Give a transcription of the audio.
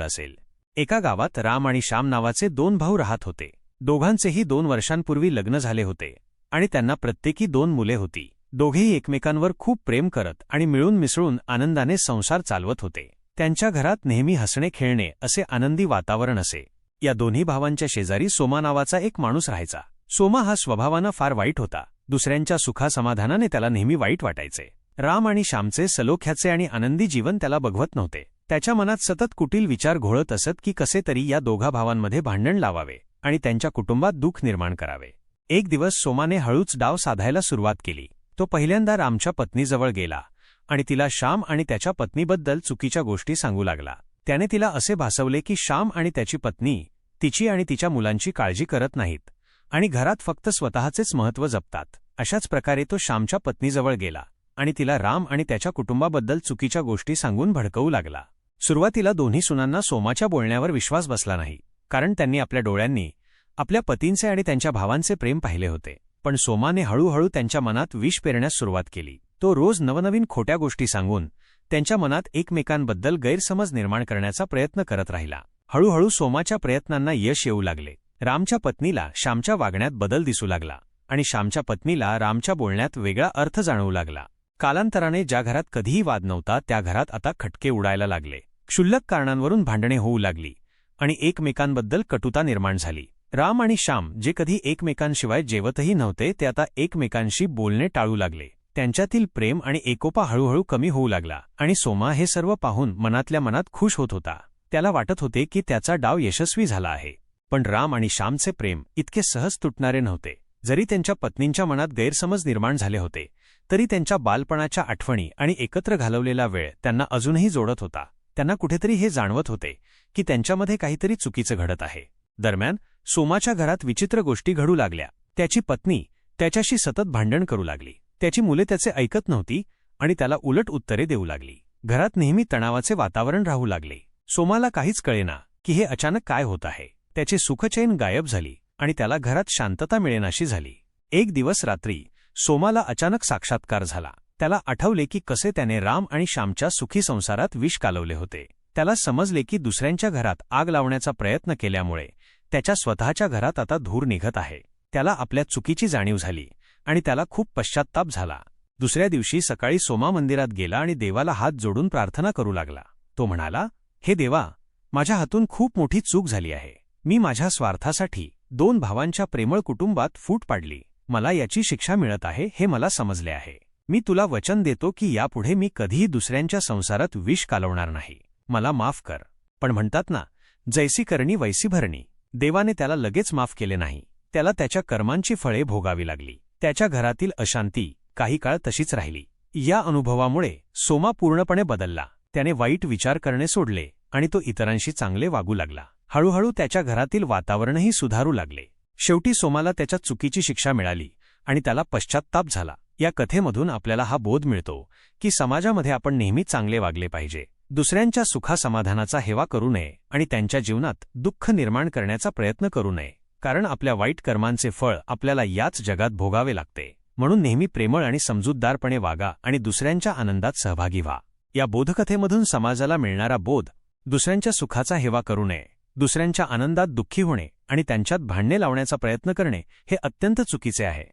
असेल. एका गावात राम आणि श्याम नावाचे दोन भाऊ राहत होते. दोघांचेही दोन वर्षांपूर्वी लग्न झाले होते. आणि त्यांना प्रत्येकी दोन मुले होती. दोघेही एकमेकांवर खूप प्रेम करत आणि मिळून मिसळून आनंदाने संसार चालवत होते. त्यांच्या घरात नेहमी हसणे खेळणे असे आनंदी वातावरण असे. या दोन्ही भावांच्या शेजारी सोमा नावाचा एक माणूस राहायचा. सोमा हा स्वभावानं फार वाईट होता. दुसऱ्यांच्या सुखासमाधानाने त्याला नेहमी वाईट वाटायचे. राम आणि श्यामचे सलोख्याचे आणि आनंदी जीवन त्याला बघवत नव्हते. त्याच्या मनात सतत कुटील विचार घोळत असत की कसे तरी या दोघा भावांमध्ये भांडण लावावे आणि त्यांच्या कुटुंबात दुःख निर्माण करावे. एक दिवस सोमाने हळूच डाव साधायला सुरुवात केली. तो पहिल्यांदा रामच्या पत्नीजवळ गेला आणि तिला श्याम आणि त्याच्या पत्नीबद्दल चुकीच्या गोष्टी सांगू लागला. त्याने तिला असे भासवले की श्याम आणि त्याची पत्नी तिची आणि तिच्या मुलांची काळजी करत नाहीत आणि घरात फक्त स्वतःचेच महत्त्व जपतात. अशाच प्रकारे तो श्यामच्या पत्नीजवळ गेला आणि तिला राम आणि त्याच्या कुटुंबाबद्दल चुकीच्या गोष्टी सांगून भडकवू लागला. सुरुवातीला दोन्ही सुनांना सोमाच्या बोलण्यावर विश्वास बसला नाही कारण त्यांनी आपल्या डोळ्यांनी आपल्या पतींचे आणि त्यांच्या भावांचे प्रेम पाहिले होते. पण सोमाने हळूहळू त्यांच्या मनात विष पेरण्यास सुरुवात केली. तो रोज नवनवीन खोट्या गोष्टी सांगून त्यांच्या मनात एकमेकांबद्दल गैरसमज निर्माण करण्याचा प्रयत्न करत राहिला. हळूहळू सोमाच्या प्रयत्नांना यश येऊ लागले. रामच्या पत्नीला श्यामच्या वागण्यात बदल दिसू लागला आणि श्यामच्या पत्नीला रामच्या बोलण्यात वेगळा अर्थ जाणवू लागला. कालांतराने ज्या घरात कधीही वाद नव्हता त्या घरात आता खटके उडायला लागले. क्षुल्लक कारणांवरून भांडणे होऊ लागली आणि एकमेकांबद्दल कटुता निर्माण झाली. राम आणि श्याम जे कधी एकमेकांशिवाय जेवतही नव्हते ते आता एकमेकांशी बोलणे टाळू लागले. त्यांच्यातील प्रेम आणि एकोपा हळूहळू कमी होऊ लागला आणि सोमा हे सर्व पाहून मनातल्या मनात खुश होत होता. त्याला वाटत होते की त्याचा डाव यशस्वी झाला आहे. पण राम आणि श्यामचे प्रेम इतके सहज तुटणारे नव्हते. जरी त्यांच्या पत्नींच्या मनात गैरसमज निर्माण झाले होते तरी त्यांच्या बालपणाच्या आठवणी आणि एकत्र घालवलेला वेळ त्यांना अजूनही जोडत होता. त्यांना कुठेतरी हे जाणवत होते की त्यांच्यामध्ये काहीतरी चुकीचं घडत आहे. दरम्यान सोमाच्या घरात विचित्र गोष्टी घडू लागल्या. त्याची पत्नी त्याच्याशी सतत भांडण करू लागली. त्याची मुले त्याचे ऐकत नव्हती आणि त्याला उलट उत्तरे देऊ लागली. घरात नेहमी तणावाचे वातावरण राहू लागले. सोमाला काहीच कळेना की हे अचानक काय होत आहे. त्याची सुखचैन गायब झाली आणि त्याला घरात शांतता मिळेनाशी झाली. एक दिवस रात्री सोमाला अचानक साक्षात्कार झाला. त्याला आठवले की कसे त्याने राम आणि श्यामच्या सुखी संसारात विष कालवले होते. त्याला समजले की दुसऱ्यांच्या घरात आग लावण्याचा प्रयत्न केल्यामुळे त्याच्या स्वतःच्या घरात आता धूर निघत आहे. त्याला आपल्या चुकीची जाणीव झाली आणि त्याला खूप पश्चात्ताप झाला. दुसऱ्या दिवशी सकाळी सोमा मंदिरात गेला आणि देवाला हात जोडून प्रार्थना करू लागला. तो म्हणाला हे देवा माझ्या हातून खूप मोठी चूक झाली आहे. मी माझ्या स्वार्थासाठी दोन भावांच्या प्रेमळ कुटुंबात फूट पाडली. मला याची शिक्षा मिळत आहे हे मला समजले आहे. मी तुला वचन देतो की यापुढे मी कधीही दुसऱ्यांच्या संसारात विष कालवणार नाही. मला माफ कर. पण म्हणतात ना जैसी करणी वैसी भरणी. देवाने त्याला लगेच माफ केले नाही. त्याला त्याच्या कर्मांची फळे भोगावी लागली. त्याच्या घरातील अशांती काही काळ तशीच राहिली. या अनुभवामुळे सोमा पूर्णपणे बदलला. त्याने वाईट विचार करणे सोडले आणि तो इतरांशी चांगले वागू लागला. हळूहळू त्याच्या घरातील वातावरणही सुधारू लागले. शेवटी सोमाला त्याच्या चुकीची शिक्षा मिळाली आणि त्याला पश्चात्ताप झाला. या कथेमधून आपल्याला हा बोध मिळतो की समाजामध्ये आपण नेहमी चांगले वागले पाहिजे. दुसऱ्यांच्या सुखासमाधानाचा हेवा करू नये आणि त्यांच्या जीवनात दुःख निर्माण करण्याचा प्रयत्न करू नये कारण आपल्या वाईट कर्मांचे फळ आपल्याला याच जगात भोगावे लागते. म्हणून नेहमी प्रेमळ आणि समजूतदारपणे वागा आणि दुसऱ्यांच्या आनंदात सहभागी व्हा. या बोधकथेमधून समाजाला मिळणारा बोध दुसऱ्यांच्या सुखाचा हेवा करू नये दुसऱ्यांच्या आनंदात दुःखी होणे आणि त्यांच्यात भांडणे लावण्याचा प्रयत्न करणे हे अत्यंत चुकीचे आहे.